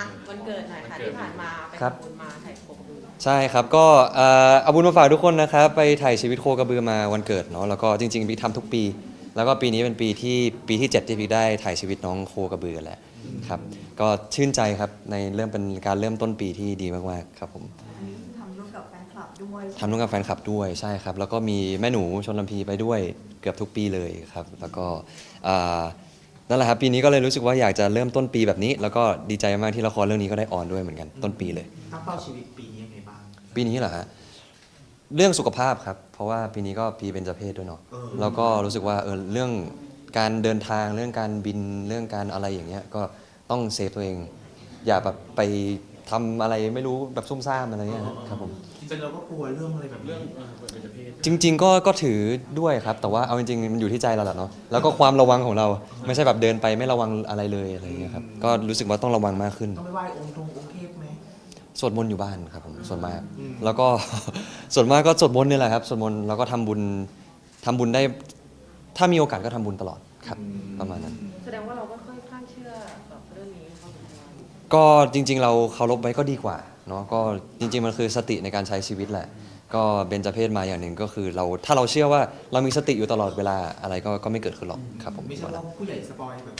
อะวันเกิดหน่อยค่ะที่ผ่านมาไปครับทำบุญมาถ่ายโคกระบือใช่ครับก็เอ่อเอาบุญมาฝากทุกคนนะครับ ไปถ่ายชีวิตโคกระบือมาวันเกิดเนาะแล้วก็จริงๆพี่ทำทุกปี แล้วก็ปีนี้เป็นปีที่ปีที่ 7 ที่พี่ได้ถ่ายชีวิตน้องโคกระบือกันแหละครับก็ชื่นใจครับในเริ่มเป็นการเริ่มต้นปีที่ดีมากๆครับผมทำร่วมกับแฟนคลับด้วยทำร่วมกับแฟนคลับด้วยใช่ครับ แล้วก็มีแม่หนูชนลำพีไปด้วยเกือบทุกปีเลยครับ แล้วก็อ่า นั่นแหละครับปีนี้ก็เลยรู้สึกว่าอยากจะเริ่มต้นปีแบบนี้ แล้วก็ดีใจมากที่ละครเรื่องนี้ก็ได้ออนด้วยเหมือนกันต้นปีเลย ตั้งเป้าชีวิตปีนี้ยังไงบ้าง ปีนี้เหรอฮะเรื่องสุขภาพครับ เพราะว่าปีนี้ก็ปีเป็นจเพศด้วยเนาะเออ แล้วก็รู้สึกว่าเออเรื่องการเดินทางเรื่องการบินเรื่องการอะไรอย่างเงี้ยก็ต้องเซฟตัวเอง อย่าแบบไป ทำอะไรไม่รู้แบบซุ่มซ่ามอะไรเงี้ยครับผม จริงๆเราก็กลัวเรื่องอะไรแบบเรื่องจริง ๆ ก็ก็ถือด้วยครับ แต่ว่าเอาจริงๆมันอยู่ที่ใจเราแหละเนาะแล้วก็ความระวังของเราไม่ใช่แบบเดินไปไม่ระวังอะไรเลยอะไรเงี้ยครับก็รู้สึกว่าต้องระวังมากขึ้น ต้องไปไหว้องค์ทงองค์เทพไหม สวดมนต์อยู่บ้านครับผมส่วนมาก อืม แล้วก็ ส่วนมากก็สวดมนต์นี่แหละครับสวดมนต์แล้วก็ทำบุญทำบุญได้ ถ้ามีโอกาสก็ทำบุญตลอดครับ ประมาณนั้น แสดงว่า ก็จริง ๆ เราเคารพไว้ก็ดีกว่าเนาะก็จริง ๆ มันคือสติในการใช้ชีวิตแหละ ก็เบญจเพศมาอย่างหนึ่งก็คือเราถ้าเราเชื่อว่าเรามีสติอยู่ตลอดเวลาอะไรก็ก็ไม่เกิดขึ้นหรอกครับผมไม่ใช่ว่าผู้ใหญ่สปอยแบบ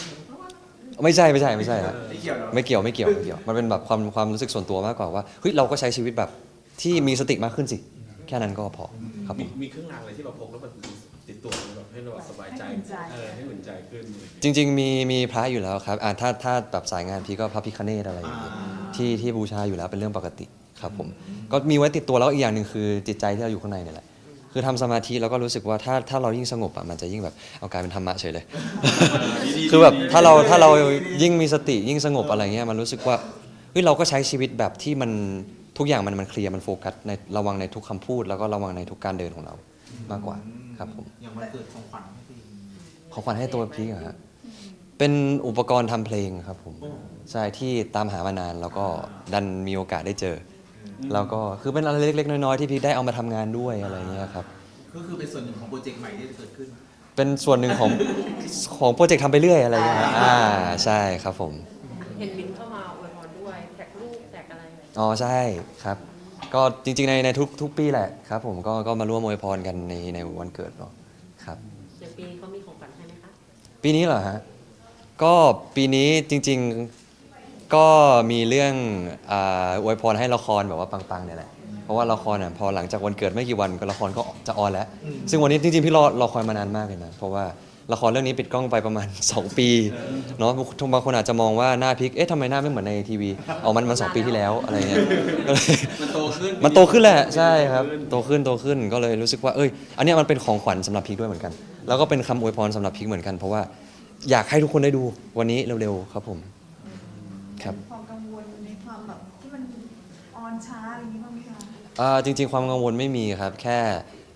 ไม่ใช่ไม่ใช่ไม่ใช่ครับไม่เกี่ยวหรอไม่เกี่ยวไม่เกี่ยวไม่เกี่ยวมันเป็นแบบความความรู้สึกส่วนตัวมากกว่าว่าเฮ้ยเราก็ใช้ชีวิตแบบที่มีสติมากขึ้นสิ แค่นั้นก็พอครับผมีมมีเครื่องรางอะไรที่เราพกแล้วมัน ติดตัวแบบให้เราแบบสบายใจเออให้อุ่นใจขึ้นจริง ๆ มีมีพระอยู่แล้วครับอ่าถ้าถ้าแบบสายงานพี่ก็พระพิคเนตอะไรอย่างเงี้ยที่ที่บูชาอยู่แล้วเป็นเรื่องปกติครับผมก็มีไว้ติดตัวแล้วอีกอย่างหนึ่งคือจิตใจที่เราอยู่ข้างในเนี่ยแหละคือทำสมาธิแล้วก็รู้สึกว่าถ้าถ้าเรายิ่งสงบอะมันจะยิ่งแบบเอากลายเป็นธรรมะเฉยเลยคือแบบถ้าเราถ้าเรายิ่งมีสติยิ่งสงบอะไรเงี้ยมันรู้สึกว่าเฮ้ยเราก็ใช้ชีวิตแบบที่มันทุกอย่างมันมันเคลียร์มันโฟกัสในระวังในทุกคำพูด แล้วก็ระวังในทุกการเดินของเรา มากกว่าครับผมอย่างวันเกิดของขวัญให้ตัวเองของขวัญให้ตัวพีกอะฮะเป็นอุปกรณ์ทำเพลงครับผมโอ้ใช่ที่ตามหามานานแล้วก็ดันมีโอกาสได้เจออแล้วก็คือเป็นอะไรเล็กๆ น้อยๆที่พีคได้เอามาทำงานด้วยอะไรเงี้ยครับ ก็คือเป็นส่วนหนึ่งของโปรเจกต์ใหม่ที่จะเกิดขึ้น เป็นส่วนหนึ่งของ ของโปรเจกต์ทำไปเรื่อยอะไรเงี้ยครับอ่าใช่ครับผม เห็นบินเข้ามาอวยพรด้วยแท็กรูปแท็กอะไรเลยอ๋อใช่ครับ ก็จริงๆในในทุกทุกปีแหละครับผมก็ก็มาร่วมอวยพรกันในในวันเกิดเนาะครับ อย่างปีนี้เขามีของขวัญให้ไหมคะ ปีนี้เหรอฮะ ก็ปีนี้จริงๆก็มีเรื่องอาอวยพรให้ละครแบบว่าปังๆเนี่ยแหละ เพราะว่าละครอะพอหลังจากวันเกิดไม่กี่วันก็ละครก็จะออนแล้วอืมซึ่งวันนี้จริงๆพี่รอรอคอยมานานมากเลยนะ เพราะว่า ละครเรื่องนี้ปิดกล้องไปประมาณ 2 ปีเนาะบางคนอาจจะมองว่าหน้าพลิกเอ๊ะทำไมหน้าไม่เหมือนในทีวีเอามันมันสองปีที่แล้วอะไรเงี้ยก็เลยมันโตขึ้นมันโตขึ้นแหละใช่ครับโตขึ้นโตขึ้นก็เลยรู้สึกว่าเอ้ย อันเนี้ยมันเป็นของขวัญสำหรับพีคด้วยเหมือนกัน แล้วก็เป็นคำอวยพรสำหรับพีคเหมือนกัน เพราะว่าอยากให้ทุกคนได้ดูวันนี้เร็วๆครับผมครับความกังวลในความแบบที่มันออนช้าอะไรอย่างนี้บ้างไหมคะอ่าจริง ๆ ความกังวลไม่มีครับ แค่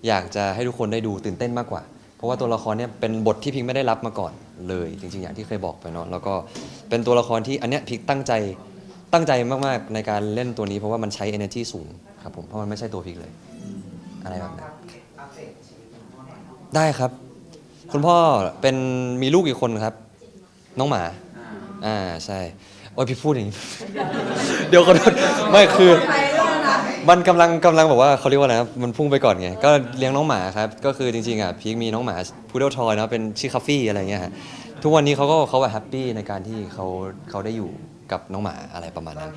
อยากจะให้ทุกคนได้ดูตื่นเต้นมากกว่าเพ ราะว่าตัวละครเนี่ยเป็นบทที่พิงไม่ได้รับมาก่อนเลย จริง ๆ อย่างที่เคยบอกไปเนาะแล้วก็เป็นตัวละครที่อันเนี้ยพิงตั้งใจตั้งใจมากๆในการเล่นตัวนี้เพราะว่ามันใช้ energy สูงครับผมเพราะมันไม่ใช่ตัวพิงเลย อะไรแบบนั้นได้ครับ คุณพ่อเป็นมีลูกอีกคนครับ น้องหมา อ่าใช่โอ้ยพี่พูดอย่างนี้ เดี๋ยวขอโทษไม่คือ มันกำลังกำลังแบบว่าเขาเรียกว่าอะไรนะมันพุ่งไปก่อนไงก็เลี้ยงน้องหมาครับก็คือจริงๆอะพีคมีน้องหมาพูดเดิลทอยนะเป็นชื่อคัฟฟี่อะไรเงี้ยฮะทุกวันนี้เขาก็เขาแบบแฮปปี้ในการที่เขาเขาได้อยู่กับน้องหมาอะไรประมาณนั้น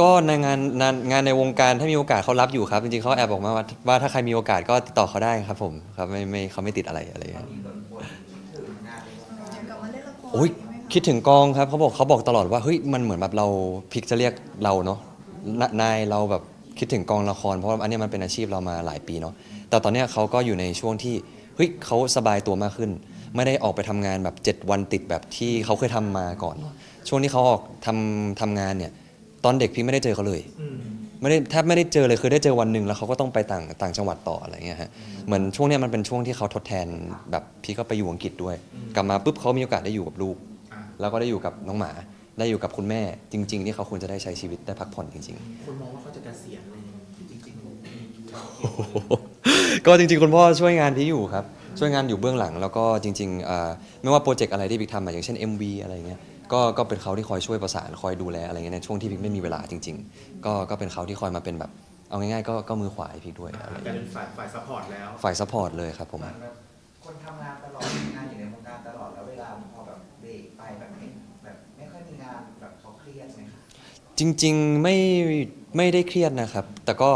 ก็ในงานงานงานในวงการถ้ามีโอกาสเขารับอยู่ครับจริงๆเขาแอบบอกมาว่าว่าถ้าใครมีโอกาสก็ติดต่อเขาได้ครับผมครับไม่ไม่เขาไม่ติดอะไรอะไรอย่างเงี้ยกลับมาเล่นละครโอ้ยางนี้ไหมะ คิดถึงกองครับเขาบอกเขาบอกตลอดว่าเฮ้ยมันเหมือนแบบเราพิกจะเรียกเราเนาะนนายเราแบบคิดถึงกองละครเพราะว่าอันเนี้ยมันเป็นอาชีพเรามาหลายปีเนาะแต่ตอนเนี้ยเขาก็อยู่ในช่วงที่เฮ้ยเขาสบายตัวมากขึ้น ไม่ได้ออกไปทำงานแบบ 7 วันติดแบบที่เขาเคยทำมาก่อนเนอะช่วงที่เขาออกทำทำงานเนี่ยตอนเด็กพี่ไม่ได้เจอเขาเลย ไม่ได้แทบไม่ได้เจอเลยคือได้เจอวันหนึ่งแล้วเขาก็ต้องไปต่างต่างจังหวัดต่ออะไรเงี้ยฮะเหมือนช่วงเนี้ยมันเป็นช่วงที่เขาทดแทนแบบพี่ก็ไปอยู่อังกฤษด้วย กลับมาปุ๊บเขามีโอกาสได้อยู่กับลูก แล้วก็ได้อยู่กับน้องหมา ได้อยู่กับคุณแม่จริง ๆ ที่เขาควรจะได้ใช้ชีวิตได้พักผ่อนจริงคนมองว่าเขาจะเกษียณอะไรอย่างงี้จริงๆๆก็จริงๆ คุณพ่อช่วยงานพี่อยู่ครับ ช่วยงานอยู่เบื้องหลัง แล้วก็จริงๆอ่าไม่ว่าโปรเจกต์อะไรที่บิ๊กทำอะอย่างเช่น MV อะไรเงี้ยก็ก็เป็นเขาที่คอยช่วยประสานคอยดูแลอะไรเงี้ยในช่วงที่พีคไม่มีเวลาจริง ๆ ก็ก็เป็นเขาที่คอยมาเป็นแบบเอาง่ายๆก็ก็มือขวาให้พีคด้วยอะไรกลายเงี้ยเป็นฝ่ายฝ่ายซัพพอร์ตแล้วฝ่ายซัพพอร์ตเลยครับผมเหมือนแบบคนทำงานตลอด กไปแบบไม่แบบไม่ค่อยมีงานแบบเขาเครียดไหมคะจริงๆไม่ไม่ได้เครียดนะครับ แต่ก็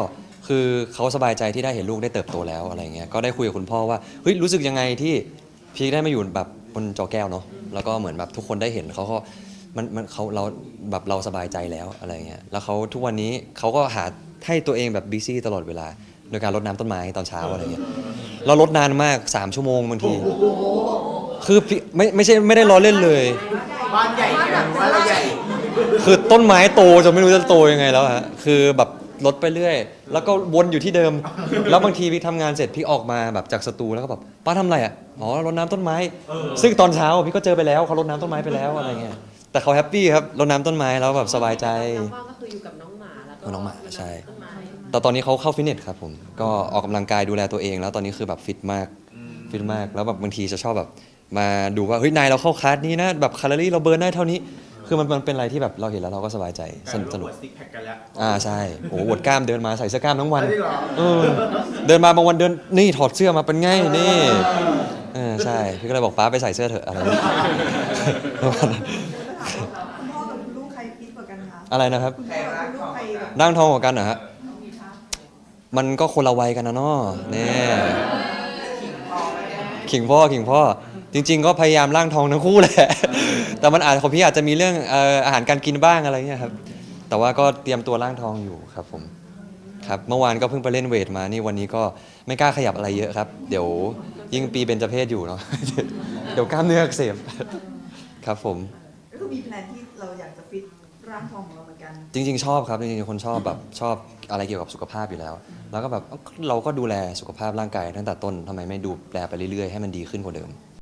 คือเขาสบายใจที่ได้เห็นลูกได้เติบโตแล้วอะไรเงี้ยก็ได้คุยกับคุณพ่อว่าเฮ้ยรู้สึกยังไงที่พีคได้มาอยู่แบบบนจอแก้วเนาะแล้วก็เหมือนแบบทุกคนได้เห็นเขาก็มันมันเขาเราแบบเราสบายใจแล้วอะไรเงี้ยแล้วเขาทุกวันนี้เขาก็หาให้ตัวเองแบบบีซี่ตลอดเวลา โดยการรดน้ำต้นไม้ตอนเช้าอะไรเงี้ยเรารดนานมาก 3 ชั่วโมงบางที คือพี่ไม่ไม่ใช่ไม่ได้ล้อเล่นเลย บ้านใหญ่ไงบ้านเราใหญ่ คือต้นไม้โตจนไม่รู้จะโตยังไงแล้วฮะ คือแบบลดไปเรื่อย แล้วก็วนอยู่ที่เดิม แล้วบางทีพี่ทำงานเสร็จพี่ออกมาแบบจากสตูแล้วก็แบบป้าทำอะไรอะ อ๋อรดน้ำต้นไม้เออซึ่งตอนเช้าพี่ก็เจอไปแล้วเขารดน้ำต้นไม้ไปแล้วอะไรเงี้ย แต่เขาแฮปปี้ครับรดน้ำต้นไม้แล้วแบบสบายใจ น้องว่างก็คืออยู่กับน้องหมาแล้วก็น้องหมาใช่ ต้นไม้แต่ตอนนี้เขาเข้าฟิตเนสครับผม ก็ออกกำลังกายดูแลตัวเอง แล้วตอนนี้คือแบบฟิตมาก ฟิตมาก แล้วแบบบางทีจะชอบแบบ มาดูว่าเฮ้ยนายเราเข้าคลาสนี้นะแบบแคลอรี่เราเบิร์นได้เท่านี้ คือมันมันเป็นอะไรที่แบบเราเห็นแล้วเราก็สบายใจสนุกสนุกเปิดสติ๊กแพคกันแล้วอ่าใช่โอ้โหอวดกล้ามเดินมาใส่เสื้อกล้ามทั้งวันจริงเหรอเออเดินมาบางวันเดินนี่ถอดเสื้อมาเป็นไงนี่เออใช่พี่ก็เลยบอกป้าไปใส่เสื้อเถอะอะไรอย่างเงี้ยประมาณนั้นคุณพ่อกับคุณลูกใครฟิตกว่ากันคะอะไรนะครับคุณพ่อกับคุณลูกใครแบบร่างทองกว่ากันเหรอฮะมันก็คนละวัยกันนะเนาะเนี่ยขิงพ่อขิงพ่อ จริง ๆ ก็พยายามร่างทองทั้งคู่แหละ แต่มันอาจของพี่อาจจะมีเรื่องเอ่ออาหารการกินบ้างอะไรเงี้ยครับ แต่ว่าก็เตรียมตัวร่างทองอยู่ครับผม ครับ เมื่อวานก็เพิ่งไปเล่นเวทมา นี่วันนี้ก็ไม่กล้าขยับอะไรเยอะครับ เดี๋ยวยิ่งปีเบญจเพศอยู่เนาะ เดี๋ยวกล้ามเนื้ออักเสบ ครับผม ก็คือมีแพลนที่เราอยากจะฟิตร่างทองของเราเหมือนกัน จริง ๆ ชอบครับ จริงๆ คนชอบแบบชอบอะไรเกี่ยวกับสุขภาพอยู่แล้ว แล้วก็แบบเอ้าเราก็ดูแลสุขภาพร่างกายตั้งแต่ต้นทำไมไม่ดูแลไปเรื่อยๆ ให้มันดีขึ้นกว่าเดิม